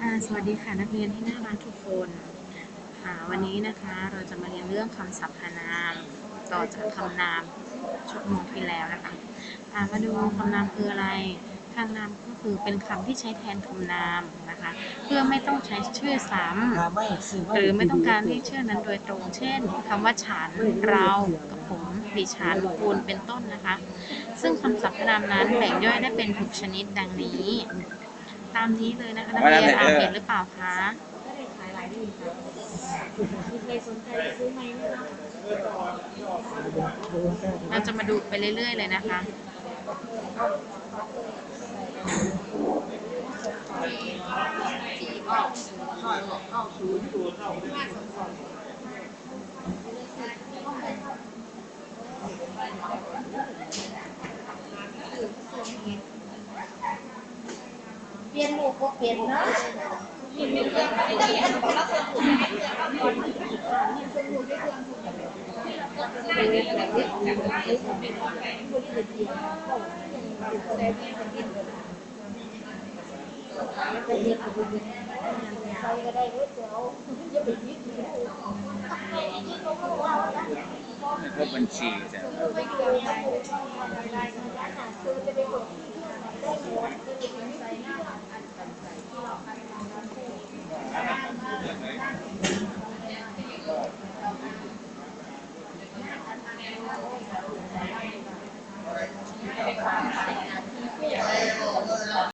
อ่าสวัสดีค่ะนักเรียนที่น่ารักทุกคนอ่าวันนี้นะคะเราจะมาเรียนเรื่องคำศัพท์พนาม ต่อจากคำนามชั่วโมงที่แล้วนะคะอ่ามาดูคำนามคืออะไรคำนามก็คือเป็นคำที่ใช้แทนคำนามนะคะ เพื่อไม่ต้องใช้ชื่อซ้ำหรือไม่ต้องการที่ชื่อนั้นโดยตรง เช่นคำว่าฉันเรากับผมดิฉันคุณเป็นต้นนะคะ ซึ่งคำศัพท์พนามนั้นแบ่งย่อยได้เป็นหกชนิดดังนี้ ตามนี้เลยนะคะนักเรียนอ่านเห็นหรือเปล่าคะเราจะมาดูไปเรื่อยๆเลยนะคะเปลี่ยนหมูก็เปลี่ยนเนาะพวกบัญชีจ้ะ อะไร